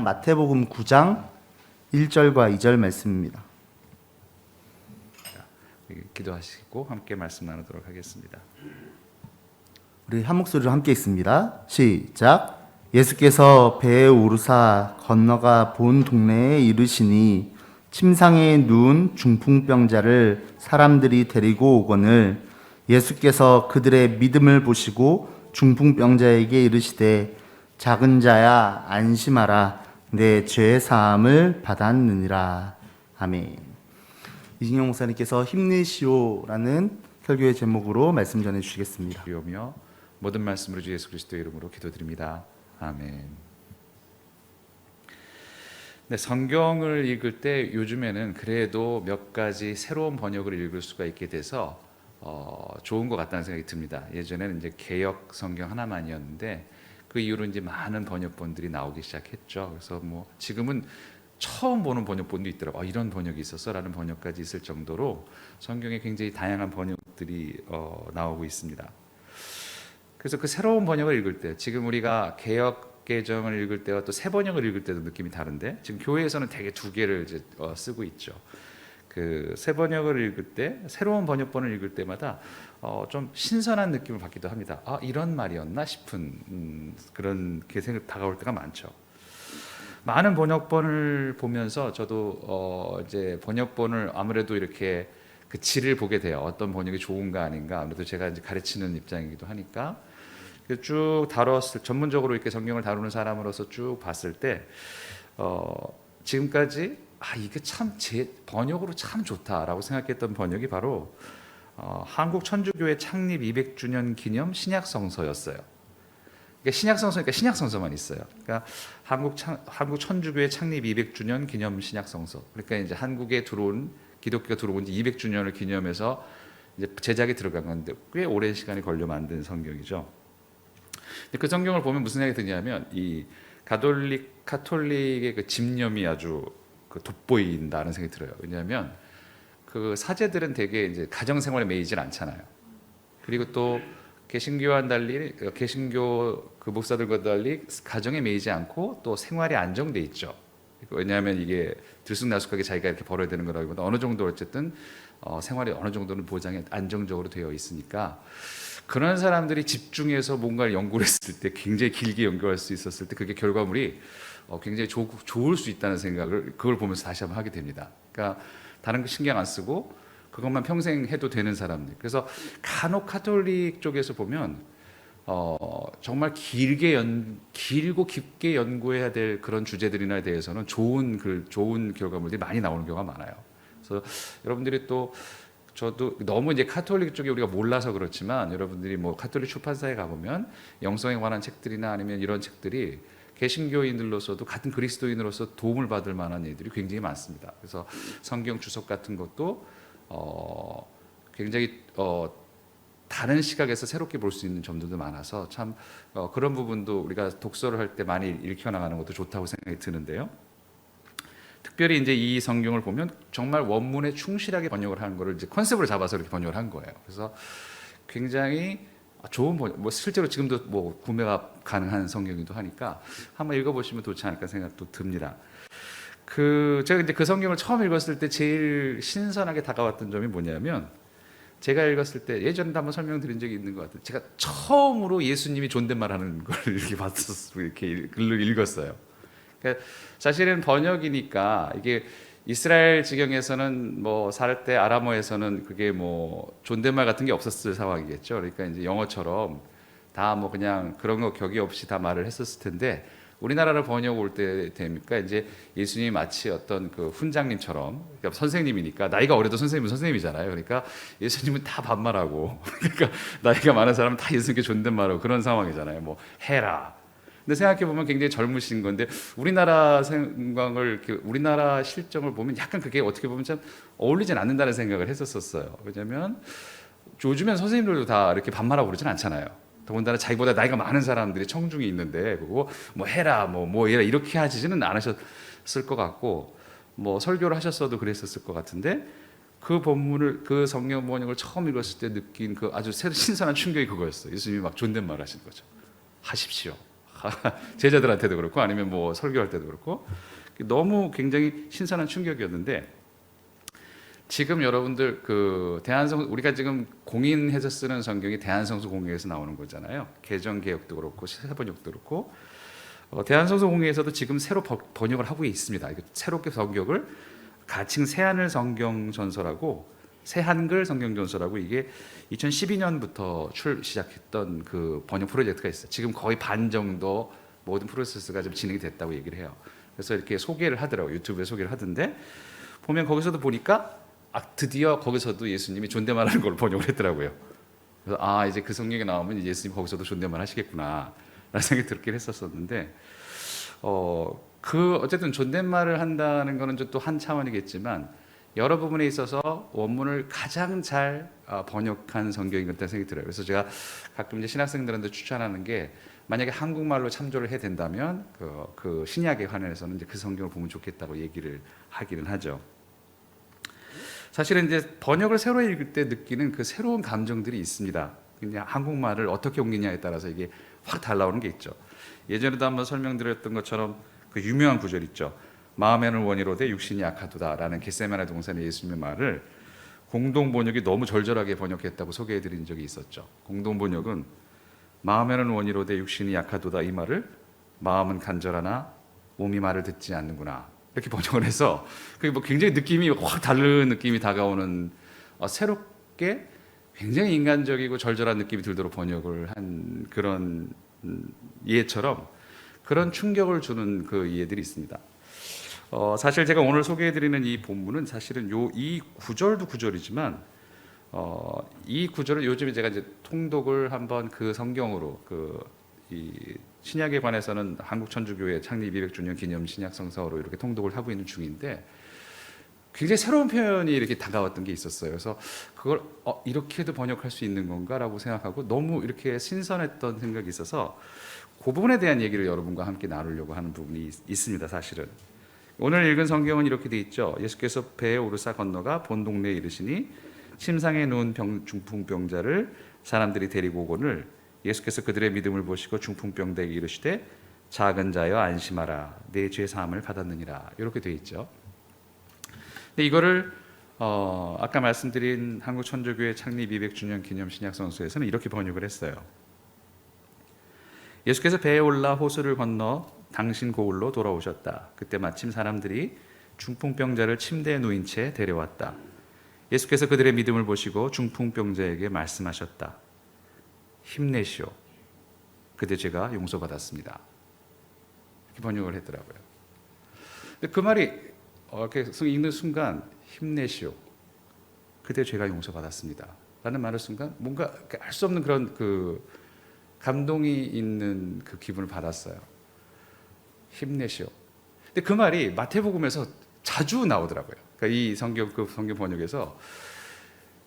성경 마태복음 9장 1절과 2절 말씀입니다. 기도하시고 함께 말씀 나누도록 하겠습니다. 우리 한 목소리로 함께 있습니다. 시작. 예수께서 배에 오르사 건너가 본 동네에 이르시니 침상에 누운 중풍병자를 사람들이 데리고 오거늘 예수께서 그들의 믿음을 보시고 중풍병자에게 이르시되 작은 자야 안심하라 내 죄 사함을 받았느니라 아멘. 이진영 목사님께서 힘내시오라는 설교의 제목으로 말씀 전해 주시겠습니다. 드리오며 모든 말씀으로 주 예수 그리스도의 이름으로 기도드립니다. 아멘. 네, 성경을 읽을 때 요즘에는 그래도 몇 가지 새로운 번역을 읽을 수가 있게 돼서 어, 좋은 것 같다는 생각이 듭니다. 예전에는 이제 개역 성경 하나만이었는데 그 이후로 이제 많은 번역본들이 나오기 시작했죠. 그래서 뭐 지금은 처음 보는 번역본도 있더라고. 요 이런 번역이 있었어라는 번역까지 있을 정도로 성경에 굉장히 다양한 번역들이 어, 나오고 있습니다. 그래서 그 새로운 번역을 읽을 때 지금 우리가 개역 개정을 읽을 때와 또 새 번역을 읽을 때도 느낌이 다른데 지금 교회에서는 대개 두 개를 이제 어, 쓰고 있죠. 그 새 번역을 읽을 때 새로운 번역본을 읽을 때마다 어, 좀 신선한 느낌을 받기도 합니다. 아 이런 말이었나 싶은 음, 그런 게 생각 다가올 때가 많죠. 많은 번역본을 보면서 저도 어, 이제 번역본을 아무래도 이렇게 그 질을 보게 돼요. 어떤 번역이 좋은가 아닌가. 아무래도 제가 이제 가르치는 입장이기도 하니까 그쭉 다뤘을 전문적으로 이렇게 성경을 다루는 사람으로서 쭉 봤을 때 어, 지금까지 아 이게 참 제 번역으로 참 좋다라고 생각했던 번역이 바로 어, 한국 천주교회 창립 200주년 기념 신약 성서였어요. 그러니까 신약 성서니까 신약 성서만 있어요. 그러니까 한국 창, 한국 천주교회 창립 200주년 기념 신약 성서. 그러니까 이제 한국에 들어온 기독교가 들어온 지 200주년을 기념해서 이제 제작이 들어간 건데 꽤 오랜 시간이 걸려 만든 성경이죠. 근데 그 성경을 보면 무슨 생각이 드냐면 이 가톨릭 카톨릭의 그 집념이 아주 그 돋보인다는 생각이 들어요. 왜냐하면 그 사제들은 되게 이제 가정 생활에 매이질 않잖아요. 그리고 또 개신교와는 달리 개신교 그 목사들과 달리 가정에 매이지 않고 또 생활이 안정돼 있죠. 왜냐하면 이게 들쑥날쑥하게 자기가 이렇게 벌어야 되는 거라기보다 어느 정도 어쨌든 어, 생활이 어느 정도는 보장이 안정적으로 되어 있으니까 그런 사람들이 집중해서 뭔가를 연구를 했을 때 굉장히 길게 연구할 수 있었을 때 그게 결과물이 어, 굉장히 좋, 좋을 수 있다는 생각을 그걸 보면서 다시 한번 하게 됩니다. 그러니까 다른 거 신경 안 쓰고 그것만 평생 해도 되는 사람들. 그래서 간혹 카톨릭 쪽에서 보면 어, 정말 길게 연, 길고 깊게 연구해야 될 그런 주제들이나 대해서는 좋은 글, 좋은 결과물들이 많이 나오는 경우가 많아요. 그래서 여러분들이 또 저도 너무 이제 카톨릭 쪽에 우리가 몰라서 그렇지만 여러분들이 뭐 카톨릭 출판사에 가보면 영성에 관한 책들이나 아니면 이런 책들이 개신교인들로서도 같은 그리스도인으로서 도움을 받을 만한 일들이 굉장히 많습니다. 그래서 성경 주석 같은 것도 어, 굉장히 어, 다른 시각에서 새롭게 볼 수 있는 점들도 많아서 참 어, 그런 부분도 우리가 독서를 할 때 많이 읽혀 나가는 것도 좋다고 생각이 드는데요. 특별히 이제 이 성경을 보면 정말 원문에 충실하게 번역을 하는 거를 이제 컨셉으로 잡아서 이렇게 번역을 한 거예요. 그래서 굉장히 좋은 번역, 뭐 실제로 지금도 뭐 구매가 가능한 성경이기도 하니까 한번 읽어보시면 좋지 않을까 생각도 듭니다. 그 제가 이제 그 성경을 처음 읽었을 때 제일 신선하게 다가왔던 점이 뭐냐면 제가 읽었을 때 예전에도 한번 설명드린 적이 있는 것 같아요. 제가 처음으로 예수님이 존댓말하는 걸 이렇게 봤었 이렇게 글을 읽었어요. 그러니까 사실은 번역이니까 이게 이스라엘 지경에서는 뭐 살 때 아람어에서는 그게 뭐 존댓말 같은 게 없었을 상황이겠죠. 그러니까 이제 영어처럼 다 뭐 그냥 그런 거 격이 없이 다 말을 했었을 텐데 우리나라로 번역 올 때 되니까 이제 예수님이 마치 어떤 그 훈장님처럼 그러니까 선생님이니까 나이가 어려도 선생님은 선생님이잖아요. 그러니까 예수님은 다 반말하고 그러니까 나이가 많은 사람은 다 예수님께 존댓말하고 그런 상황이잖아요. 뭐 해라. 근데 생각해 보면 굉장히 젊으신 건데 우리나라 생각을 우리나라 실정을 보면 약간 그게 어떻게 보면 참 어울리진 않는다는 생각을 했었었어요. 왜냐하면 요즘엔 선생님들도 다 이렇게 반말하고 그러진 않잖아요. 더군다나 자기보다 나이가 많은 사람들이 청중에 있는데 그거 뭐 해라 뭐뭐 이라 이렇게 하지는 않으셨을 것 같고 뭐 설교를 하셨어도 그랬었을 것 같은데 그 본문을 그 성경 번역을 처음 읽었을 때 느낀 그 아주 새- 신선한 충격이 그거였어요. 예수님이 막 존댓말 하신 거죠. 하십시오. 아, 제자들한테도 그렇고 아니면 뭐 설교할 때도 그렇고 너무 굉장히 신선한 충격이었는데 지금 여러분들 그 대한성 우리가 지금 공인해서 쓰는 성경이 대한성서 공회에서 나오는 거잖아요. 개정 개혁도 그렇고 세번역도 그렇고 어, 대한성서 공회에서도 지금 새로 버- 번역을 하고 있습니다. 새롭게 성경을 가칭 새하늘 성경 전서라고 새 한글 성경 전서라고 이게 2012년부터 출 시작했던 그 번역 프로젝트가 있어요. 지금 거의 반 정도 모든 프로세스가 좀 진행이 됐다고 얘기를 해요. 그래서 이렇게 소개를 하더라고요. 유튜브에 소개를 하던데 보면 거기서도 보니까 아, 드디어 거기서도 예수님이 존댓말하는 걸 번역을 했더라고요. 그래서 아 이제 그 성경에 나오면 예수님 거기서도 존댓말 하시겠구나 라는 생각이 들긴 했었었는데 어 그 어쨌든 존댓말을 한다는 거는 좀또한 차원이겠지만 여러 부분에 있어서 원문을 가장 잘 어, 번역한 성경인 것 같다는 생각이 들어요. 그래서 제가 가끔 이제 신학생들한테 추천하는 게 만약에 한국말로 참조를 해야 된다면 그, 그 신약에 관해서는 이제 그 성경을 보면 좋겠다고 얘기를 하기는 하죠. 사실은 이제 번역을 새로 읽을 때 느끼는 그 새로운 감정들이 있습니다. 그냥 한국말을 어떻게 옮기냐에 따라서 이게 확 달라오는 게 있죠. 예전에도 한번 설명드렸던 것처럼 그 유명한 구절 있죠. 마음에는 원이로되 육신이 약하도다라는 겟세마네 동산의 예수님의 말을 공동 번역이 너무 절절하게 번역했다고 소개해 드린 적이 있었죠. 공동 번역은 마음에는 원이로되 육신이 약하도다 이 말을 마음은 간절하나 몸이 말을 듣지 않는구나 이렇게 번역을 해서 그게 뭐 굉장히 느낌이 확 다른 느낌이 다가오는 어, 새롭게 굉장히 인간적이고 절절한 느낌이 들도록 번역을 한 그런 음, 이해처럼 그런 충격을 주는 그 이해들이 있습니다. 어, 사실 제가 오늘 소개해드리는 이 본문은 사실은 요 이 구절도 구절이지만 어, 이 구절을 요즘에 제가 이제 통독을 한번 그 성경으로 그 이 신약에 관해서는 한국 천주교회 창립 200주년 기념 신약 성서로 이렇게 통독을 하고 있는 중인데 굉장히 새로운 표현이 이렇게 다가왔던 게 있었어요. 그래서 그걸 어, 이렇게도 번역할 수 있는 건가라고 생각하고 너무 이렇게 신선했던 생각이 있어서 그 부분에 대한 얘기를 여러분과 함께 나누려고 하는 부분이 있, 있습니다. 사실은 오늘 읽은 성경은 이렇게 돼 있죠. 예수께서 배에 오르사 건너가 본 동네에 이르시니 침상에 누운 병, 중풍병자를 사람들이 데리고 오거늘 예수께서 그들의 믿음을 보시고 중풍병자에게 이르시되 작은 자여 안심하라 내죄 사함을 받았느니라 이렇게 돼 있죠. 근데 이거를 어, 아까 말씀드린 한국 천주교회 창립 200주년 기념 신약 성서에서는 이렇게 번역을 했어요. 예수께서 배에 올라 호수를 건너 당신 고을로 돌아오셨다. 그때 마침 사람들이 중풍병자를 침대에 누인 채 데려왔다. 예수께서 그들의 믿음을 보시고 중풍병자에게 말씀하셨다. 힘내시오. 그때 제가 용서받았습니다. 이렇게 번역을 했더라고요. 근데 그 말이 어, 이렇게 읽는 순간 힘내시오. 그때 제가 용서받았습니다. 라는 말을 순간 뭔가 알 수 없는 그런 그 감동이 있는 그 기분을 받았어요. 힘내시오. 근데 그 말이 마태복음에서 자주 나오더라고요. 그러니까 이 성경 그 성경 번역에서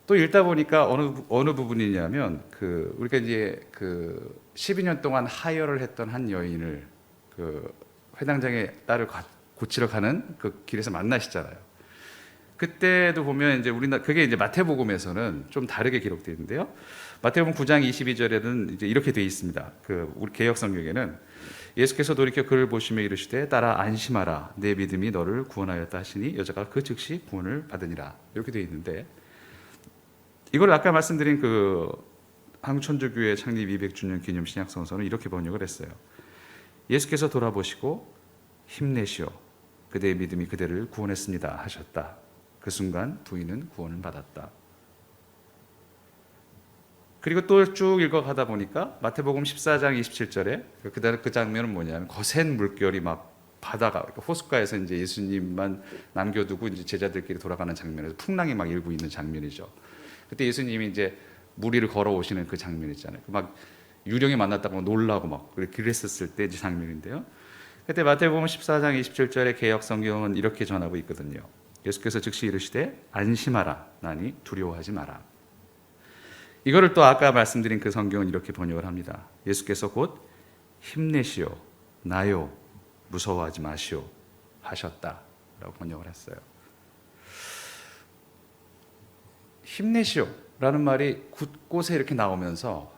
또 읽다 보니까 어느 부- 어느 부분이냐면 그 우리가 이제 그 12년 동안 하혈을 했던 한 여인을 그 회당장의 딸을 가- 고치러 가는 그 길에서 만나시잖아요. 그때도 보면 이제 우리나 그게 이제 마태복음에서는 좀 다르게 기록되어 있는데요. 마태복음 9장 22절에는 이제 이렇게 되어 있습니다. 그 우리 개역 성경에는 예수께서 돌이켜 그를 보시며 이르시되 따라 안심하라 내 믿음이 너를 구원하였다 하시니 여자가 그 즉시 구원을 받으니라 이렇게 되어 있는데 이걸 아까 말씀드린 그 한국천주교회 창립 200주년 기념 신약 성서는 이렇게 번역을 했어요. 예수께서 돌아보시고 힘내시오 그대의 믿음이 그대를 구원했습니다 하셨다. 그 순간 부인은 구원을 받았다. 그리고 또 쭉 읽어가다 보니까 마태복음 14장 27절에 그다음 그 장면은 뭐냐면 거센 물결이 막 바다가 호숫가에서 이제 예수님만 남겨두고 이제 제자들끼리 돌아가는 장면에서 풍랑이 막 일고 있는 장면이죠. 그때 예수님이 이제 무리를 걸어오시는 그 장면 있잖아요. 막 유령이 만났다고 놀라고 막 그랬었을 때 이제 장면인데요. 그때 마태복음 14장 27절의 개역 성경은 이렇게 전하고 있거든요. 예수께서 즉시 이르시되 안심하라 나니 두려워하지 마라. 이거를 또 아까 말씀드린 그 성경은 이렇게 번역을 합니다. 예수께서 곧 힘내시오 나요 무서워하지 마시오 하셨다라고 번역을 했어요. 힘내시오라는 말이 곳곳에 이렇게 나오면서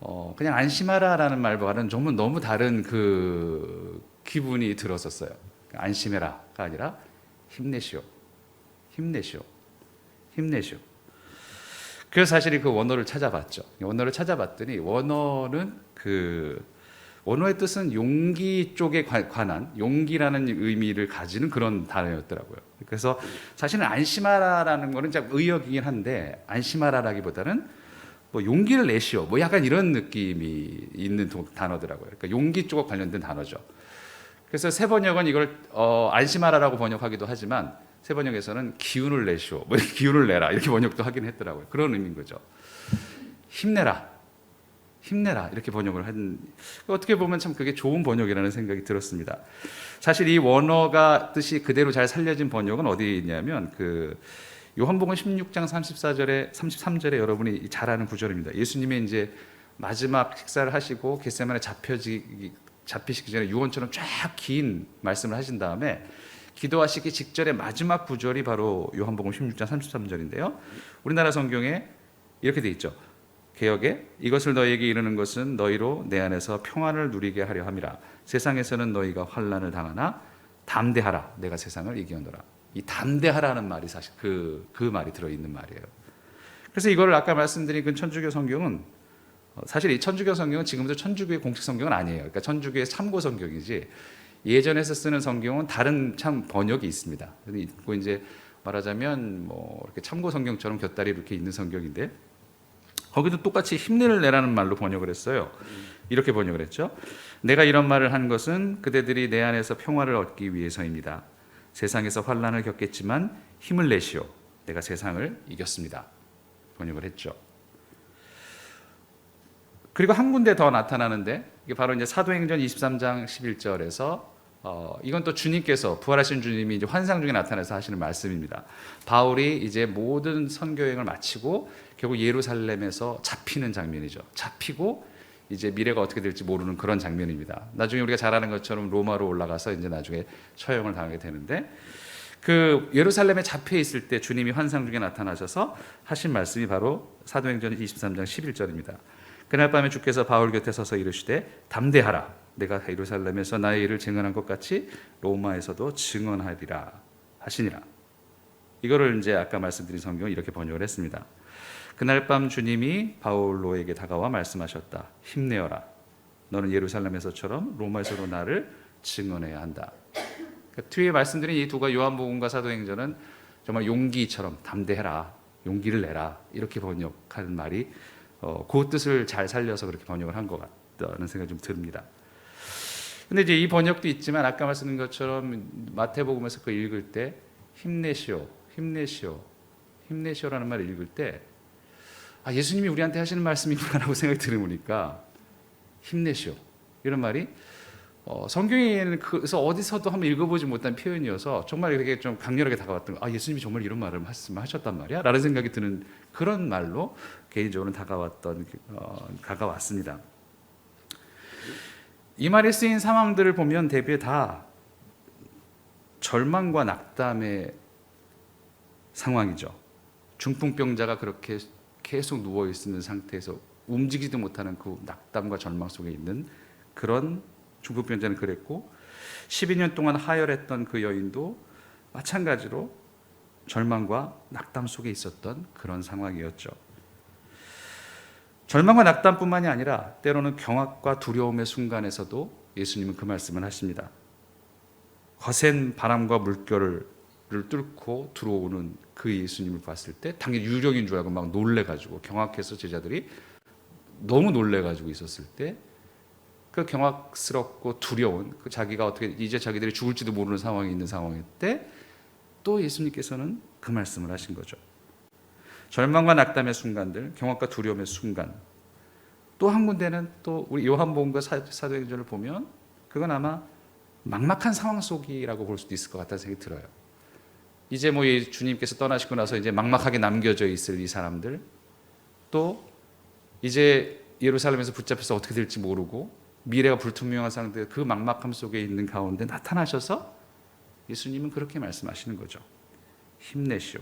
어, 그냥 안심하라라는 말과는 정말 너무 다른 그 기분이 들었었어요. 안심해라가 아니라 힘내시오, 힘내시오, 힘내시오. 그래서 사실 그 원어를 찾아봤죠. 원어를 찾아봤더니 원어는 그 원어의 뜻은 용기 쪽에 관- 관한 용기라는 의미를 가지는 그런 단어였더라고요. 그래서 사실은 안심하라라는 거는 좀 의역이긴 한데 안심하라라기보다는 뭐 용기를 내시오, 뭐 약간 이런 느낌이 있는 도- 단어더라고요. 그러니까 용기 쪽과 관련된 단어죠. 그래서 세 번역은 이걸 어, 안심하라라고 번역하기도 하지만 세 번역에서는 기운을 내시오, 뭐 기운을 내라 이렇게 번역도 하긴 했더라고요. 그런 의미인 거죠. 힘내라, 힘내라 이렇게 번역을 한 어떻게 보면 참 그게 좋은 번역이라는 생각이 들었습니다. 사실 이 원어가 뜻이 그대로 잘 살려진 번역은 어디에 있냐면 그 요한복음 16장 34절에 33절에 여러분이 잘 아는 구절입니다. 예수님이 이제 마지막 식사를 하시고 겟세마네 잡혀지 잡히시기 전에 유언처럼 쫙 긴 말씀을 하신 다음에 기도하시기 직전에 마지막 구절이 바로 요한복음 16장 33절인데요. 우리나라 성경에 이렇게 돼 있죠. 개혁에 이것을 너희에게 이르는 것은 너희로 내 안에서 평안을 누리게 하려 함이라. 세상에서는 너희가 환난을 당하나 담대하라. 내가 세상을 이기었노라. 이 담대하라는 말이 사실 그, 그 말이 들어 있는 말이에요. 그래서 이거를 아까 말씀드린 그 천주교 성경은 어, 사실 이 천주교 성경은 지금도 천주교의 공식 성경은 아니에요. 그러니까 천주교의 참고 성경이지 예전에서 쓰는 성경은 다른 참 번역이 있습니다. 그리고 이제 말하자면 뭐 이렇게 참고 성경처럼 곁다리 이렇게 있는 성경인데 거기도 똑같이 힘내를 내라는 말로 번역을 했어요. 이렇게 번역을 했죠. 내가 이런 말을 한 것은 그대들이 내 안에서 평화를 얻기 위해서입니다. 세상에서 환란을 겪겠지만 힘을 내시오. 내가 세상을 이겼습니다. 번역을 했죠. 그리고 한 군데 더 나타나는데 이게 바로 이제 사도행전 23장 11절에서 어, 이건 또 주님께서 부활하신 주님이 이제 환상 중에 나타나서 하시는 말씀입니다. 바울이 이제 모든 선교 여행을 마치고 결국 예루살렘에서 잡히는 장면이죠. 잡히고 이제 미래가 어떻게 될지 모르는 그런 장면입니다. 나중에 우리가 잘 아는 것처럼 로마로 올라가서 이제 나중에 처형을 당하게 되는데 그 예루살렘에 잡혀 있을 때 주님이 환상 중에 나타나셔서 하신 말씀이 바로 사도행전 23장 11절입니다. 그날 밤에 주께서 바울 곁에 서서 이르시되 담대하라 내가 예루살렘에서 나의 일을 증언한 것 같이 로마에서도 증언하리라 하시니라. 이거를 이제 아까 말씀드린 성경은 이렇게 번역을 했습니다. 그날 밤 주님이 바울로에게 다가와 말씀하셨다. 힘내어라. 너는 예루살렘에서처럼 로마에서도 나를 증언해야 한다. 그러니까 뒤에 말씀드린 이 두가 요한복음과 사도행전은 정말 용기처럼 담대해라, 용기를 내라 이렇게 번역하는 말이 어, 그 뜻을 잘 살려서 그렇게 번역을 한 것 같다는 생각이 좀 듭니다. 근데 이제 이 번역도 있지만 아까 말씀드린 것처럼 마태복음에서 그 읽을 때 힘내시오, 힘내시오, 힘내시오라는 말을 읽을 때 아, 예수님이 우리한테 하시는 말씀이구나라고 생각이 들으니까 힘내시오 이런 말이 어, 성경에는 그래서 어디서도 한번 읽어보지 못한 표현이어서 정말 되게 좀 강렬하게 다가왔던 거. 아 예수님이 정말 이런 말을 말씀하셨단 말이야? 라는 생각이 드는 그런 말로 개인적으로 다가왔던 어, 다가왔습니다. 이 말이 쓰인 상황들을 보면 대비에 다 절망과 낙담의 상황이죠. 중풍병자가 그렇게 계속 누워 있는 상태에서 움직이지도 못하는 그 낙담과 절망 속에 있는 그런 중풍 병자는 그랬고 12년 동안 하혈했던 그 여인도 마찬가지로 절망과 낙담 속에 있었던 그런 상황이었죠. 절망과 낙담뿐만이 아니라 때로는 경악과 두려움의 순간에서도 예수님은 그 말씀을 하십니다. 거센 바람과 물결을 뚫고 들어오는 그 예수님을 봤을 때 당연히 유령인 줄 알고 막 놀래가지고 경악해서 제자들이 너무 놀래가지고 있었을 때 그 경악스럽고 두려운 그 자기가 어떻게 이제 자기들이 죽을지도 모르는 상황에 있는 상황일 때 또 예수님께서는 그 말씀을 하신 거죠. 절망과 낙담의 순간들, 경악과 두려움의 순간. 또 한 군데는 또 우리 요한복음과 사- 사도행전을 보면 그건 아마 막막한 상황 속이라고 볼 수도 있을 것 같다는 생각이 들어요. 이제 뭐이 주님께서 떠나시고 나서 이제 막막하게 남겨져 있을 이 사람들, 또 이제 예루살렘에서 붙잡혀서 어떻게 될지 모르고 미래가 불투명한 상태 그 막막함 속에 있는 가운데 나타나셔서 예수님은 그렇게 말씀하시는 거죠. 힘내시오.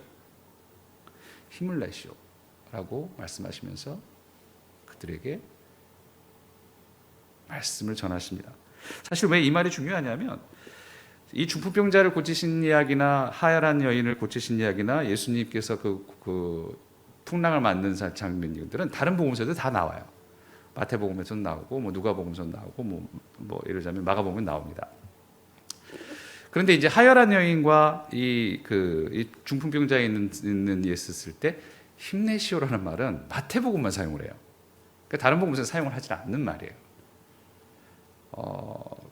힘을 내시오. 라고 말씀하시면서 그들에게 말씀을 전하십니다. 사실 왜 이 말이 중요하냐면 이 중풍병자를 고치신 이야기나 하혈한 여인을 고치신 이야기나 예수님께서 그, 그 풍랑을 사- 장면들은 다른 복음서에도 다 나와요. 마태복음에서도 나오고 뭐 누가복음에서도 나오고 뭐, 뭐 들자면 마가복음에 나옵니다. 그런데 이제 하혈한 여인과 이 그 중풍병자에 있는 있는 예수 쓸때 힘내시오라는 말은 마태복음만 사용을 해요. 그러니까 다른 복음에서 사용을 하지 않는 말이에요. 어,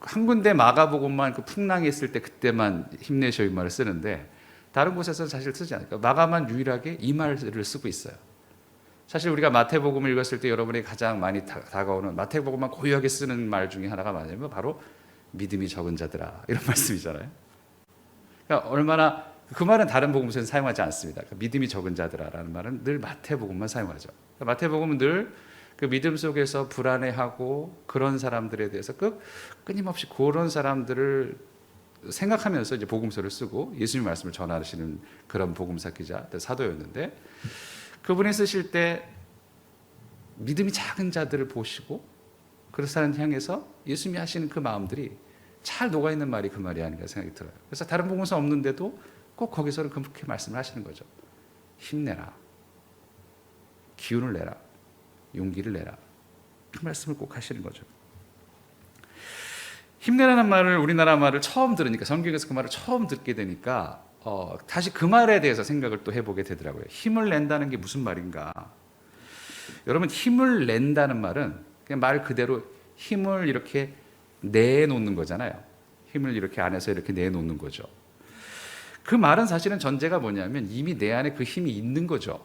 한 군데 마가복음만 그 풍랑이 있을 때 그때만 힘내시오 이 말을 쓰는데 다른 곳에서는 사실 쓰지 않아요. 그러니까 마가만 유일하게 이 말을 쓰고 있어요. 사실 우리가 마태복음을 읽었을 때 여러분이 가장 많이 다, 다가오는 마태복음만 고유하게 쓰는 말 중에 하나가 뭐냐면 바로 믿음이 적은 자들아 이런 말씀이잖아요. 그러니까 얼마나 그 말은 다른 복음서에는 사용하지 않습니다. 그러니까 믿음이 적은 자들아라는 말은 늘 마태복음만 사용하죠. 그러니까 마태복음은 늘 그 믿음 속에서 불안해하고 그런 사람들에 대해서 그 끊임없이 그런 사람들을 생각하면서 이제 복음서를 쓰고 예수님 말씀을 전하시는 그런 복음사 기자 사도였는데 그분이 쓰실 때 믿음이 작은 자들을 보시고 사람 향해서 예수님이 하시는 그 마음들이 잘 녹아 있는 말이 그 말이 아닌가 생각이 들어요. 그래서 다른 복음서 없는데도 꼭 거기서는 그렇게 말씀을 하시는 거죠. 힘내라. 기운을 내라. 용기를 내라. 그 말씀을 꼭 하시는 거죠. 힘내라는 말을 우리나라 말을 처음 들으니까 성경에서 그 말을 처음 듣게 되니까 어, 다시 그 말에 대해서 생각을 또 해보게 되더라고요. 힘을 낸다는 게 무슨 말인가? 여러분 힘을 낸다는 말은 그냥 말 그대로 힘을 이렇게 내놓는 거잖아요. 힘을 이렇게 안에서 이렇게 내놓는 거죠. 그 말은 사실은 전제가 뭐냐면 이미 내 안에 그 힘이 있는 거죠.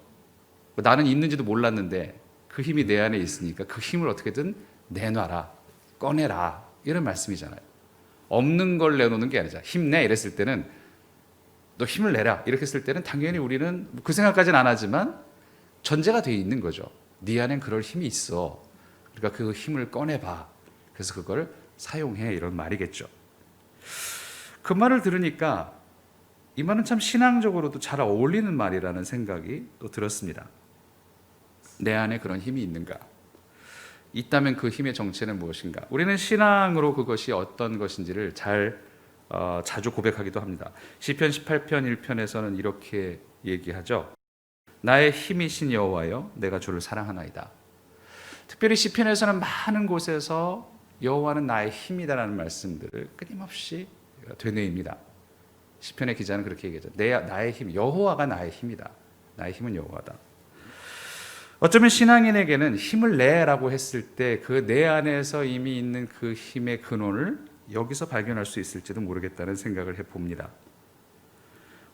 나는 있는지도 몰랐는데 그 힘이 내 안에 있으니까 그 힘을 어떻게든 내놔라, 꺼내라 이런 말씀이잖아요. 없는 걸 내놓는 게 아니잖아. 힘내 이랬을 때는 너 힘을 내라 이렇게 쓸 때는 당연히 우리는 그 생각까지는 안 하지만 전제가 돼 있는 거죠. 네 안엔 그럴 힘이 있어. 그러니까 그 힘을 꺼내봐. 그래서 그걸 사용해 이런 말이겠죠. 그 말을 들으니까 이 말은 참 신앙적으로도 잘 어울리는 말이라는 생각이 또 들었습니다. 내 안에 그런 힘이 있는가? 있다면 그 힘의 정체는 무엇인가? 우리는 신앙으로 그것이 어떤 것인지를 잘 어, 자주 고백하기도 합니다. 시편 18편 1편에서는 이렇게 얘기하죠. 나의 힘이신 여호와여 내가 주를 사랑하나이다. 특별히 시편에서는 많은 곳에서 여호와는 나의 힘이다라는 말씀들을 끊임없이 되뇌입니다. 시편의 기자는 그렇게 얘기하죠. 내 나의 힘 여호와가 나의 힘이다. 나의 힘은 여호와다. 어쩌면 신앙인에게는 힘을 내라고 했을 때 그 내 안에서 이미 있는 그 힘의 근원을 여기서 발견할 수 있을지도 모르겠다는 생각을 해봅니다.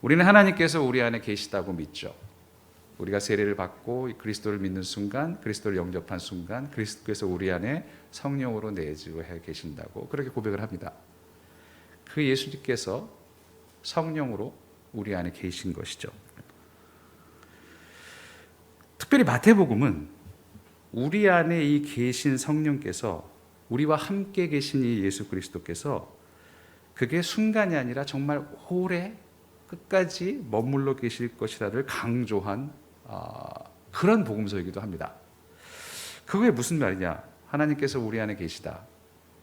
우리는 하나님께서 우리 안에 계시다고 믿죠. 우리가 세례를 받고 그리스도를 믿는 순간, 그리스도를 영접한 순간, 그리스도께서 우리 안에 성령으로 내주해 계신다고 그렇게 고백을 합니다. 그 예수님께서 성령으로 우리 안에 계신 것이죠. 특별히 마태복음은 우리 안에 이 계신 성령께서 우리와 함께 계신 이 예수 그리스도께서 그게 순간이 아니라 정말 오래 끝까지 머물러 계실 것이라를 강조한 아, 그런 복음서이기도 합니다. 그게 무슨 말이냐? 하나님께서 우리 안에 계시다.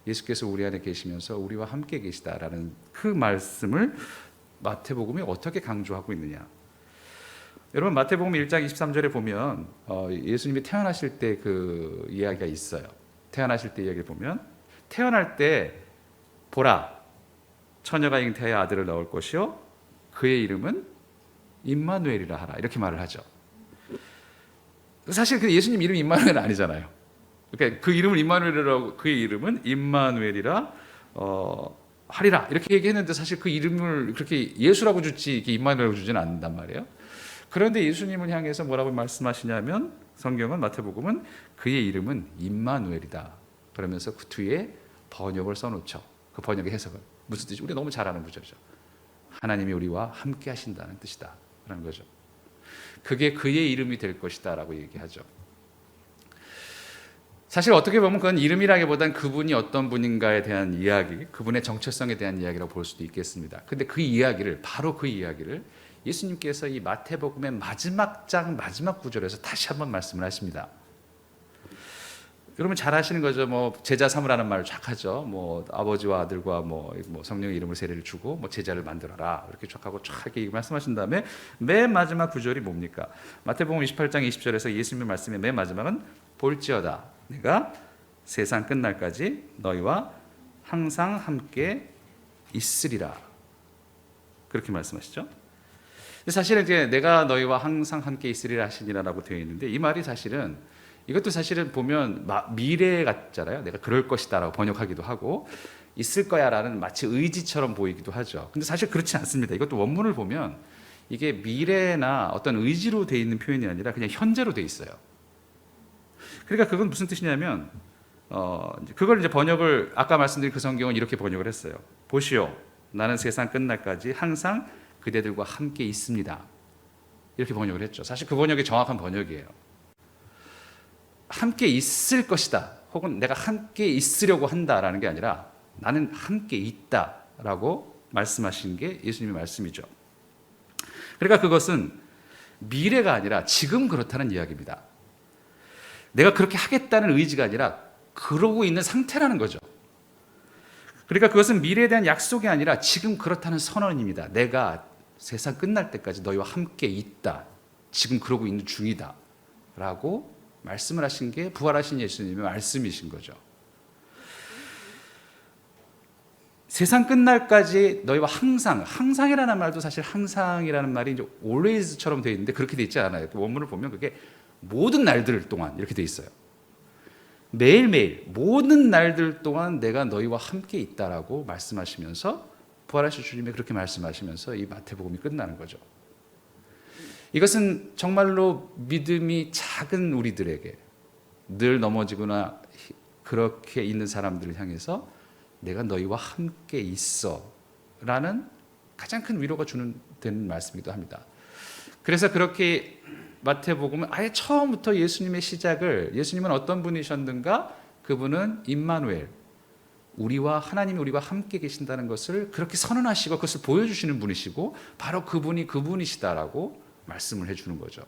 예수께서 우리 안에 계시면서 우리와 함께 계시다라는 그 말씀을 마태복음이 어떻게 강조하고 있느냐? 여러분 마태복음 1장 23절에 보면 어, 예수님이 태어나실 때 그 이야기가 있어요. 태어나실 때 이야기를 보면 태어날 때 보라 처녀가 잉태하여 아들을 낳을 것이요 그의 이름은 임마누엘이라 하라 이렇게 말을 하죠. 사실 그 예수님 이름이 임마누엘 아니잖아요. 그러니까 그 이름을 임마누엘이라고 그의 이름은 임마누엘이라 어, 하리라 이렇게 얘기했는데 사실 그 이름을 그렇게 예수라고 주지 이렇게 임마누엘라고 주지는 않는단 말이에요. 그런데 예수님을 향해서 뭐라고 말씀하시냐면 성경은 마태복음은 그의 이름은 임마누엘이다. 그러면서 그 뒤에 번역을 써놓죠. 그 번역의 해석을 무슨 뜻이? 우리 너무 잘 아는 구절이죠. 하나님이 우리와 함께 하신다는 뜻이다. 라는 거죠. 그게 그의 이름이 될 것이다 라고 얘기하죠. 사실 어떻게 보면 그건 이름이라기보단 그분이 어떤 분인가에 대한 이야기, 그분의 정체성에 대한 이야기라고 볼 수도 있겠습니다. 근데 그 이야기를 바로 그 이야기를 예수님께서 이 마태복음의 마지막 장 마지막 구절에서 다시 한번 말씀을 하십니다. 여러분 잘 아시는 거죠. 뭐 제자 삼으라는 말을 쫙 하죠. 뭐 아버지와 아들과 뭐, 뭐 성령의 이름을 세례를 주고 뭐 제자를 만들어라 이렇게 쫙 하고 쫙 말씀하신 다음에 맨 마지막 구절이 뭡니까? 마태복음 28장 20절에서 예수님의 말씀의 맨 마지막은 볼지어다 내가 세상 끝날까지 너희와 항상 함께 있으리라 그렇게 말씀하시죠. 사실은 이제 내가 너희와 항상 함께 있으리라 하시니라라고 되어 있는데 이 말이 사실은 이것도 사실은 보면 마- 미래 같잖아요. 내가 그럴 것이다라고 번역하기도 하고 있을 거야라는 마치 의지처럼 보이기도 하죠. 근데 사실 그렇지 않습니다. 이것도 원문을 보면 이게 미래나 어떤 의지로 돼 있는 표현이 아니라 그냥 현재로 돼 있어요. 그러니까 그건 무슨 뜻이냐면 어, 그걸 이제 번역을 아까 말씀드린 그 성경은 이렇게 번역을 했어요. 보시오, 나는 세상 끝날까지 항상 그대들과 함께 있습니다. 이렇게 번역을 했죠. 사실 그 번역이 정확한 번역이에요. 함께 있을 것이다. 혹은 내가 함께 있으려고 한다라는 게 아니라 나는 함께 있다라고 말씀하신 게 예수님의 말씀이죠. 그러니까 그것은 미래가 아니라 지금 그렇다는 이야기입니다. 내가 그렇게 하겠다는 의지가 아니라 그러고 있는 상태라는 거죠. 그러니까 그것은 미래에 대한 약속이 아니라 지금 그렇다는 선언입니다. 내가 세상 끝날 때까지 너희와 함께 있다. 지금 그러고 있는 중이다. 라고 말씀을 하신 게 부활하신 예수님의 말씀이신 거죠. 세상 끝날까지 너희와 항상 항상이라는 말도 사실 항상이라는 말이 이제 always처럼 되어 있는데 그렇게 돼 있지 않아요. 그 원문을 보면 그게 모든 날들 동안 이렇게 돼 있어요. 매일매일 모든 날들 동안 내가 너희와 함께 있다라고 말씀하시면서 부활하신 주님이 그렇게 말씀하시면서 이 마태복음이 끝나는 거죠. 이것은 정말로 믿음이 작은 우리들에게 늘 넘어지거나 그렇게 있는 사람들을 향해서 내가 너희와 함께 있어 라는 가장 큰 위로가 주는 되는 말씀이기도 합니다. 그래서 그렇게 마태복음은 아예 처음부터 예수님의 시작을 예수님은 어떤 분이셨는가? 그분은 임마누엘 우리와 하나님이 우리와 함께 계신다는 것을 그렇게 선언하시고 그것을 보여주시는 분이시고 바로 그분이 그분이시다라고 말씀을 해주는 거죠.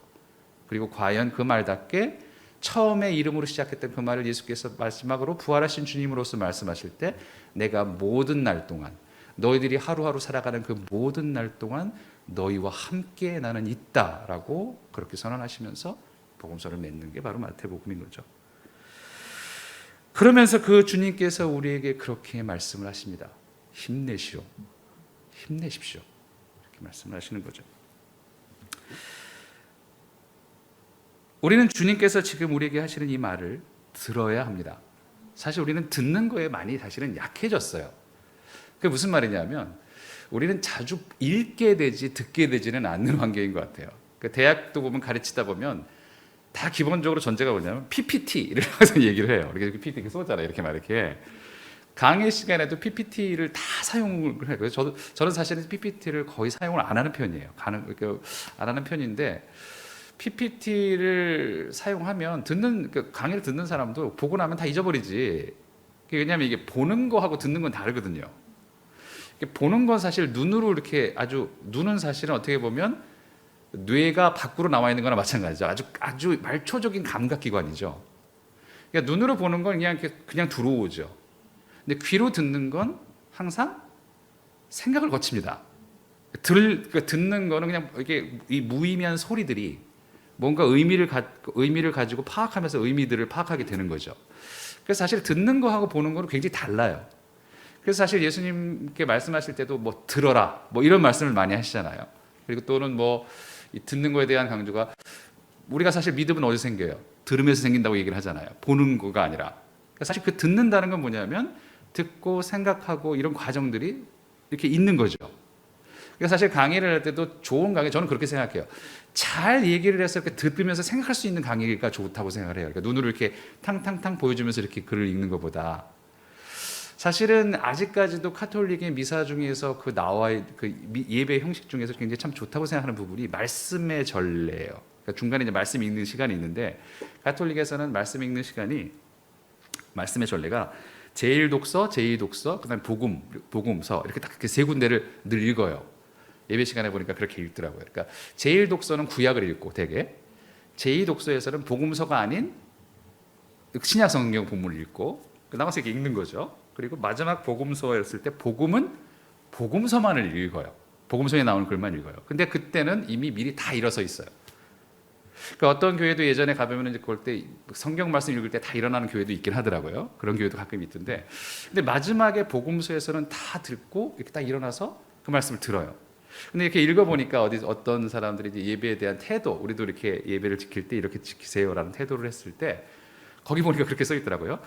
그리고 과연 그 말답게 처음에 이름으로 시작했던 그 말을 예수께서 마지막으로 부활하신 주님으로서 말씀하실 때 내가 모든 날 동안 너희들이 하루하루 살아가는 그 모든 날 동안 너희와 함께 나는 있다라고 그렇게 선언하시면서 복음서를 맺는 게 바로 마태복음인 거죠. 그러면서 그 주님께서 우리에게 그렇게 말씀을 하십니다. 힘내시오. 힘내십시오. 이렇게 말씀을 하시는 거죠. 우리는 주님께서 지금 우리에게 하시는 이 말을 들어야 합니다. 사실 우리는 듣는 거에 많이 사실은 약해졌어요. 그게 무슨 말이냐면 우리는 자주 읽게 되지 듣게 되지는 않는 환경인 것 같아요. 그 대학도 보면 가르치다 보면 다 기본적으로 전제가 뭐냐면 PPT를 항상 얘기를 해요. 이렇게 PPT 쏘잖아요. 이렇게 막 이렇게 강의 시간에도 PPT를 다 사용을 해요. 그래서 저도 저는 사실은 PPT를 거의 사용을 안 하는 편이에요. 가능 이렇게 안 하는 편인데 PPT를 사용하면 듣는 그 강의를 듣는 사람도 보고 나면 다 잊어버리지. 왜냐하면 이게 보는 거하고 듣는 건 다르거든요. 보는 건 사실 눈으로 이렇게 아주 눈은 사실은 어떻게 보면 뇌가 밖으로 나와 있는 거나 마찬가지죠. 아주 아주 말초적인 감각 기관이죠. 그러니까 눈으로 보는 건 그냥 그냥 들어오죠. 근데 귀로 듣는 건 항상 생각을 거칩니다. 들 그러니까 듣는 거는 그냥 이게 이 무의미한 소리들이 뭔가 의미를 가, 의미를 가지고 파악하면서 의미들을 파악하게 되는 거죠. 그래서 사실 듣는 거하고 보는 거는 굉장히 달라요. 그래서 사실 예수님께 말씀하실 때도 뭐 들어라 뭐 이런 말씀을 많이 하시잖아요. 그리고 또는 뭐이 듣는 거에 대한 강조가 우리가 사실 믿음은 어디서 생겨요? 들으면서 생긴다고 얘기를 하잖아요. 보는 거가 아니라. 그러니까 사실 그 듣는다는 건 뭐냐면 듣고 생각하고 이런 과정들이 이렇게 있는 거죠. 그러니까 사실 강의를 할 때도 좋은 강의 저는 그렇게 생각해요. 잘 얘기를 해서 이렇게 들으면서 생각할 수 있는 강의가 좋다고 생각을 해요. 그러니까 눈으로 이렇게 탕탕탕 보여주면서 이렇게 글을 읽는 것보다 사실은 아직까지도 카톨릭의 미사 중에서 그 나와 그 예배 형식 중에서 굉장히 참 좋다고 생각하는 부분이 말씀의 전례예요. 그러니까 중간에 이제 말씀 읽는 시간이 있는데 카톨릭에서는 말씀 읽는 시간이 말씀의 전례가 제일 독서, 제이 독서, 그다음에 복음, 복음서 이렇게 딱 세 군데를 늘 읽어요. 예배 시간에 보니까 그렇게 읽더라고요. 그러니까 제일 독서는 구약을 읽고 되게 제이 독서에서는 복음서가 아닌 신약 성경 본문을 읽고 그 나가서 이렇게 읽는 거죠. 그리고 마지막 복음서였을 때 복음은 복음서만을 읽어요. 복음서에 나오는 글만 읽어요. 근데 그때는 이미 미리 다 일어서 있어요. 그러니까 어떤 교회도 예전에 가보면 이제 그럴 때 성경 말씀 읽을 때 다 일어나는 교회도 있긴 하더라고요. 그런 교회도 가끔 있던데, 근데 마지막에 복음서에서는 다 듣고 이렇게 딱 일어나서 그 말씀을 들어요. 근데 이렇게 읽어보니까 어디 어떤 사람들이 예배에 대한 태도, 우리도 이렇게 예배를 지킬 때 이렇게 지키세요라는 태도를 했을 때 거기 보니까 그렇게 써 있더라고요.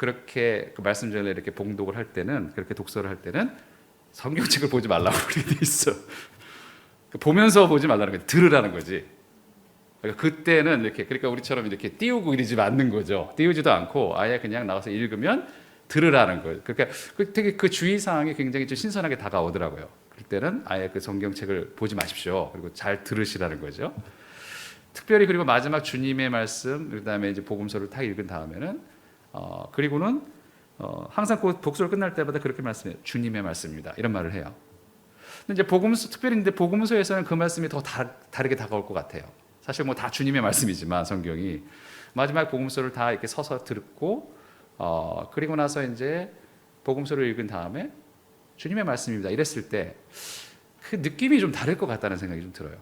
그렇게 그 말씀 전에 이렇게 봉독을 할 때는 그렇게 독서를 할 때는 성경책을 보지 말라고 그렇게 돼 있어. 보면서 보지 말라는 거지, 들으라는 거지. 그러니까 그때는 이렇게 그러니까 우리처럼 이렇게 띄우고 이러지 않는 거죠. 띄우지도 않고 아예 그냥 나가서 읽으면 들으라는 거예요. 그러니까 그 되게 그 주의 사항이 굉장히 좀 신선하게 다가오더라고요. 그때는 아예 그 성경책을 보지 마십시오. 그리고 잘 들으시라는 거죠. 특별히 그리고 마지막 주님의 말씀 그다음에 이제 복음서를 다 읽은 다음에는 어 그리고는 어 항상 그 독서를 끝날 때마다 그렇게 말씀해요. 주님의 말씀입니다. 이런 말을 해요. 근데 이제 복음서 특별히 근데 복음서에서는 그 말씀이 더 다, 다르게 다가올 것 같아요. 사실 뭐 다 주님의 말씀이지만 성경이 마지막 복음서를 다 이렇게 서서 듣고 어 그리고 나서 이제 복음서를 읽은 다음에 주님의 말씀입니다. 이랬을 때 그 느낌이 좀 다를 것 같다는 생각이 좀 들어요.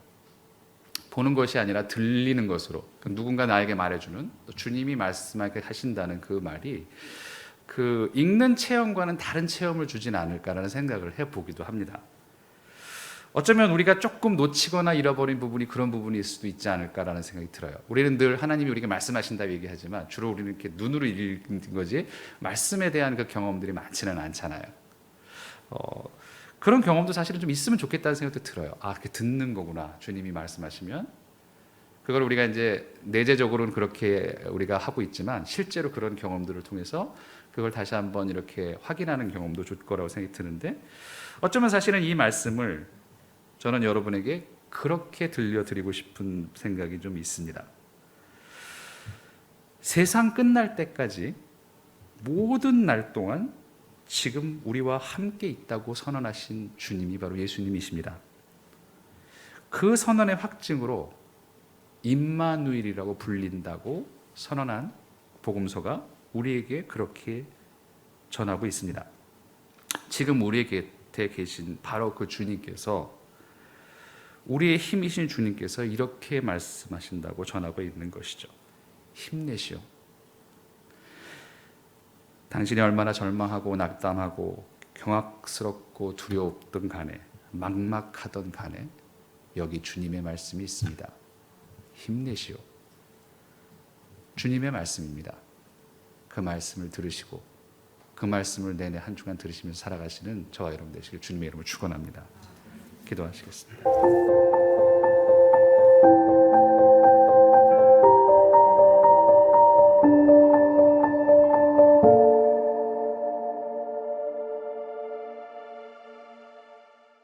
보는 것이 아니라 들리는 것으로 누군가 나에게 말해주는 또 주님이 말씀하게 하신다는 그 말이 그 읽는 체험과는 다른 체험을 주진 않을까라는 생각을 해보기도 합니다. 어쩌면 우리가 조금 놓치거나 잃어버린 부분이 그런 부분일 수도 있지 않을까라는 생각이 들어요. 우리는 늘 하나님이 우리에게 말씀하신다고 얘기하지만 주로 우리는 이렇게 눈으로 읽는 거지 말씀에 대한 그 경험들이 많지는 않잖아요. 어, 그런 경험도 사실은 좀 있으면 좋겠다는 생각도 들어요. 아, 이렇게 듣는 거구나. 주님이 말씀하시면 그걸 우리가 이제 내재적으로는 그렇게 우리가 하고 있지만 실제로 그런 경험들을 통해서 그걸 다시 한번 이렇게 확인하는 경험도 좋을 거라고 생각이 드는데 어쩌면 사실은 이 말씀을 저는 여러분에게 그렇게 들려드리고 싶은 생각이 좀 있습니다. 세상 끝날 때까지 모든 날 동안 지금 우리와 함께 있다고 선언하신 주님이 바로 예수님이십니다. 그 선언의 확증으로 임마누일이라고 불린다고 선언한 복음서가 우리에게 그렇게 전하고 있습니다. 지금 우리 곁에 계신 바로 그 주님께서 우리의 힘이신 주님께서 이렇게 말씀하신다고 전하고 있는 것이죠. 힘내시오. 당신이 얼마나 절망하고 낙담하고 경악스럽고 두려웠던 간에 막막하던 간에 여기 주님의 말씀이 있습니다. 힘내시오. 주님의 말씀입니다. 그 말씀을 들으시고 그 말씀을 내내 한 주간 들으시면서 살아가시는 저와 여러분 되시길 주님의 이름으로 축원합니다. 기도하시겠습니다.